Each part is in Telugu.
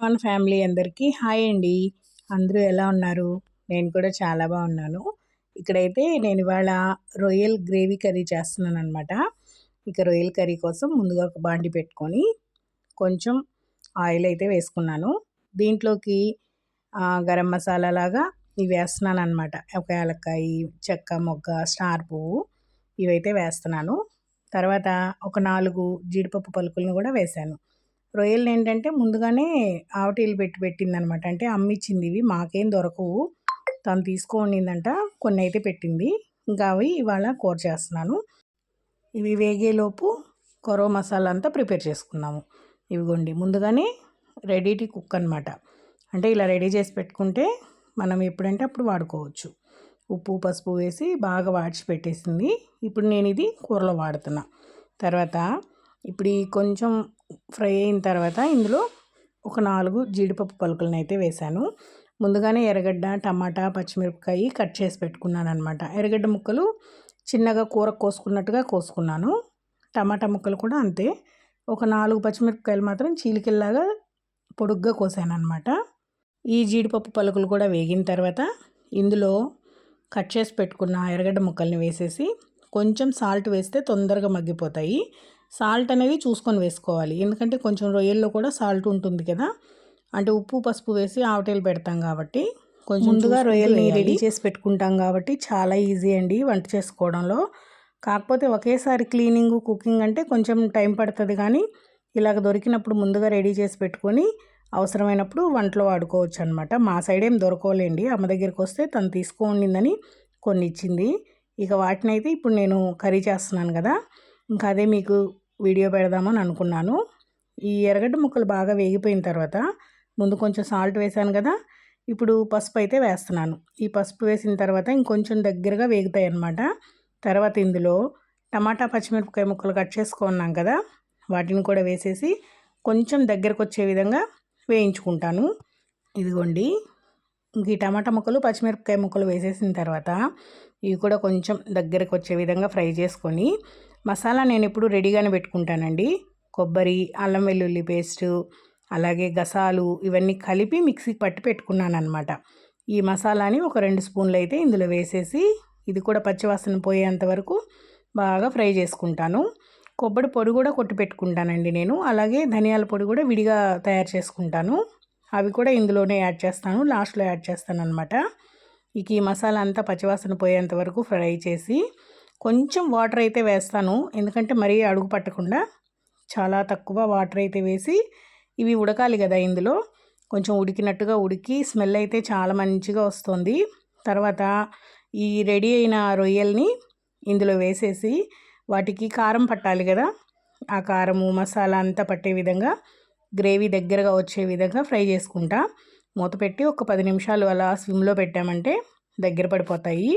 వన్ ఫ్యామిలీ అందరికీ. హాయ్ అండి. అందరూ ఎలా ఉన్నారు? నేను కూడా చాలా బాగున్నాను. ఇక్కడైతే నేను ఇవాళ రొయ్యల్ గ్రేవీ కర్రీ చేస్తున్నాను అనమాట ఇక రొయ్యల్ కర్రీ కోసం ముందుగా ఒక బాండి పెట్టుకొని కొంచెం ఆయిల్ అయితే వేసుకున్నాను. దీంట్లోకి గరం మసాలా లాగా ఇవి వేస్తున్నాను అనమాట ఒక ఏలక్కాయ చెక్క మొగ్గ స్టార్ పువ్వు ఇవైతే వేస్తున్నాను. తర్వాత ఒక నాలుగు జీడిపప్పు పలుకులను కూడా వేశాను. రొయ్యలు ఏంటంటే ముందుగానే ఆవటీలు పెట్టి పెట్టిందనమాట. అంటే అమ్మిచ్చింది ఇవి మాకేం దొరకవు. తను తీసుకోనిందంట కొన్ని అయితే పెట్టింది. ఇంకా అవి ఇవాళ కూర చేస్తున్నాను. ఇవి వేగేలోపు కొరవ మసాలా అంతా ప్రిపేర్ చేసుకున్నాము. ఇవిగోండి ముందుగానే రెడీ టు కుక్ అనమాట. అంటే ఇలా రెడీ చేసి పెట్టుకుంటే మనం ఎప్పుడంటే అప్పుడు వాడుకోవచ్చు. ఉప్పు పసుపు వేసి బాగా వాడిచి పెట్టేసింది. ఇప్పుడు నేను ఇది కూరలో వాడుతున్నా. తర్వాత ఇప్పుడు ఈ కొంచెం ఫ్రై అయిన తర్వాత ఇందులో ఒక నాలుగు జీడిపప్పు పలుకులను అయితే వేశాను. ముందుగానే ఎర్రగడ్డ టమాటా పచ్చిమిరపకాయ కట్ చేసి పెట్టుకున్నాను అనమాట ఎర్రగడ్డ ముక్కలు చిన్నగా కూర కోసుకున్నట్టుగా కోసుకున్నాను. టమాటా ముక్కలు కూడా అంతే. ఒక నాలుగు పచ్చిమిరపకాయలు మాత్రం చీలికల్లాగా పొడుగ్గా కోసాను అనమాట ఈ జీడిపప్పు పలుకులు కూడా వేగిన తర్వాత ఇందులో కట్ చేసి పెట్టుకున్న ఎర్రగడ్డ ముక్కల్ని వేసేసి కొంచెం సాల్ట్ వేస్తే తొందరగా మగ్గిపోతాయి. సాల్ట్ అనేది చూసుకొని వేసుకోవాలి. ఎందుకంటే కొంచెం రొయ్యల్లో కూడా సాల్ట్ ఉంటుంది కదా. అంటే ఉప్పు పసుపు వేసి ఆవటేలు పెడతాం కాబట్టి కొంచెం ముందుగా రొయ్యల్ని రెడీ చేసి పెట్టుకుంటాం కాబట్టి చాలా ఈజీ అండి వంట చేసుకోవడంలో. కాకపోతే ఒకేసారి క్లీనింగ్ కుకింగ్ అంటే కొంచెం టైం పడుతుంది కానీ ఇలాగ దొరికినప్పుడు ముందుగా రెడీ చేసి పెట్టుకొని అవసరమైనప్పుడు వంటలో వాడుకోవచ్చు అనమాట మా సైడ్ ఏం దొరకలేండి అమ్మ దగ్గరికి వస్తే తను తీసుకోండిందని కొన్ని ఇచ్చింది ఇక వాటిని అయితే ఇప్పుడు నేను కర్రీ చేస్తున్నాను కదా. ఇంకా అదే మీకు వీడియో పెడదామని అనుకున్నాను. ఈ ఎర్రగడ్డ ముక్కలు బాగా వేగిపోయిన తర్వాత ముందు కొంచెం సాల్ట్ వేసాను కదా ఇప్పుడు పసుపు అయితే వేస్తున్నాను. ఈ పసుపు వేసిన తర్వాత ఇంకొంచెం దగ్గరగా వేగుతాయి అన్నమాట. తర్వాత ఇందులో టమాటా పచ్చిమిరపకాయ ముక్కలు కట్ చేసుకున్నాం కదా వాటిని కూడా వేసేసి కొంచెం దగ్గరకు వచ్చే విధంగా వేయించుకుంటాను. ఇదిగోండి ఇంక ఈ టమాటా ముక్కలు పచ్చిమిరపకాయ ముక్కలు వేసేసిన తర్వాత ఇవి కూడా కొంచెం దగ్గరకు వచ్చే విధంగా ఫ్రై చేసుకొని మసాలా నేను ఎప్పుడు రెడీగానే పెట్టుకుంటానండి. కొబ్బరి అల్లం వెల్లుల్లి పేస్టు అలాగే గసాలు ఇవన్నీ కలిపి మిక్సీకి పట్టి పెట్టుకున్నాను అనమాట ఈ మసాలాని ఒక రెండు స్పూన్లు అయితే ఇందులో వేసేసి ఇది కూడా పచ్చివాసన పోయేంత వరకు బాగా ఫ్రై చేసుకుంటాను. కొబ్బరి పొడి కూడా కొట్టి పెట్టుకుంటానండి నేను. అలాగే ధనియాల పొడి కూడా విడిగా తయారు చేసుకుంటాను. అవి కూడా ఇందులోనే యాడ్ చేస్తాను లాస్ట్లో యాడ్ చేస్తాను అనమాట ఇక ఈ మసాలా అంతా పచ్చివాసన పోయేంత వరకు ఫ్రై చేసి కొంచెం వాటర్ అయితే వేస్తాను. ఎందుకంటే మరీ అడుగు పట్టకుండా చాలా తక్కువ వాటర్ అయితే వేసి ఇవి ఉడకాలి కదా ఇందులో. కొంచెం ఉడికినట్టుగా ఉడికి స్మెల్ అయితే చాలా మంచిగా వస్తుంది. తర్వాత ఈ రెడీ అయిన రొయ్యల్ని ఇందులో వేసేసి వాటికి కారం పట్టాలి కదా. ఆ కారము మసాలా అంతా పట్టే విధంగా గ్రేవీ దగ్గరగా వచ్చే విధంగా ఫ్రై చేసుకుంటా. మూత పెట్టి ఒక పది నిమిషాలు అలా స్విమ్లో పెట్టామంటే దగ్గర పడిపోతాయి.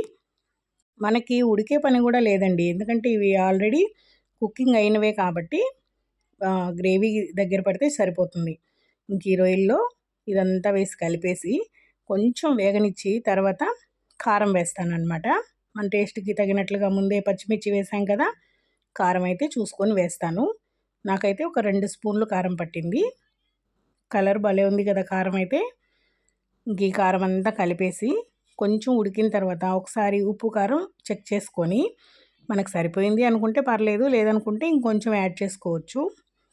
మనకి ఉడికే పని కూడా లేదండి. ఎందుకంటే ఇవి ఆల్రెడీ కుకింగ్ అయినవే కాబట్టి గ్రేవీ దగ్గర పడితే సరిపోతుంది. ఇంక ఈ రొయ్యల్లో ఇదంతా వేసి కలిపేసి కొంచెం వేగనిచ్చి తర్వాత కారం వేస్తాను మన టేస్ట్కి తగినట్లుగా ముందే పచ్చిమిర్చి వేసాం కదా కారం అయితే చూసుకొని వేస్తాను. నాకైతే ఒక రెండు స్పూన్లు కారం పట్టింది. కలర్ భలే ఉంది కదా కారం అయితే. ఇంక ఈ కారం అంతా కలిపేసి కొంచెం ఉడికిన తర్వాత ఒకసారి ఉప్పు కారం చెక్ చేసుకొని మనకు సరిపోయింది అనుకుంటే పర్లేదు లేదనుకుంటే ఇంకొంచెం యాడ్ చేసుకోవచ్చు.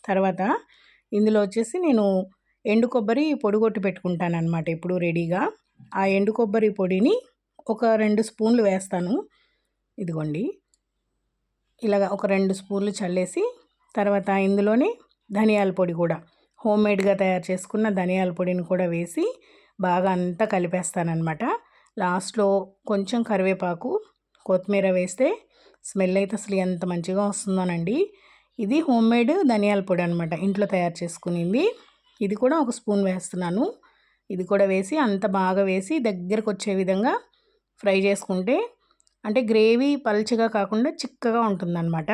తర్వాత ఇందులో వచ్చేసి నేను ఎండు కొబ్బరి పొడిగొట్టి పెట్టుకుంటాను అనమాట ఇప్పుడు రెడీగా ఆ ఎండు కొబ్బరి పొడిని ఒక రెండు స్పూన్లు వేస్తాను. ఇదిగోండి. ఇలాగ ఒక రెండు స్పూన్లు చల్లేసి తర్వాత ఇందులోనే ధనియాల పొడి కూడా హోమ్ మేడ్గా తయారు చేసుకున్న ధనియాల పొడిని కూడా వేసి బాగా అంతా కలిపేస్తానమాట లాస్ట్లో కొంచెం కరివేపాకు కొత్తిమీర వేస్తే స్మెల్ అయితే అసలు ఎంత మంచిగా వస్తుందోనండి. ఇది హోమ్ మేడ్ ధనియాల పొడి అనమాట ఇంట్లో తయారు చేసుకునింది. ఇది కూడా ఒక స్పూన్ వేస్తున్నాను. ఇది కూడా వేసి అంత బాగా వేసి దగ్గరకు వచ్చే విధంగా ఫ్రై చేసుకుంటే అంటే గ్రేవీ పల్చగా కాకుండా చిక్కగా ఉంటుందన్నమాట.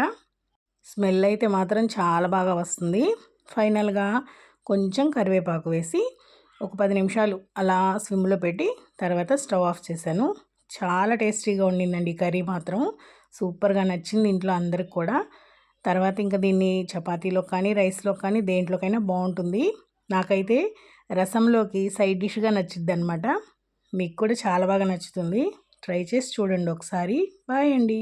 స్మెల్ అయితే మాత్రం చాలా బాగా వస్తుంది. ఫైనల్గా కొంచెం కరివేపాకు వేసి ఒక పది నిమిషాలు అలా స్విమ్లో పెట్టి తర్వాత స్టవ్ ఆఫ్ చేశాను. చాలా టేస్టీగా ఉండిందండి కర్రీ మాత్రం. సూపర్గా నచ్చింది ఇంట్లో అందరికి కూడా. తర్వాత ఇంకా దీన్ని చపాతీలో కానీ రైస్లో కానీ దేంట్లోకైనా బాగుంటుంది. నాకైతే రసంలోకి సైడ్ డిష్గా నచ్చిద్ది అనమాట మీకు కూడా చాలా బాగా నచ్చుతుంది. ట్రై చేసి చూడండి ఒకసారి. బాయ్ అండి.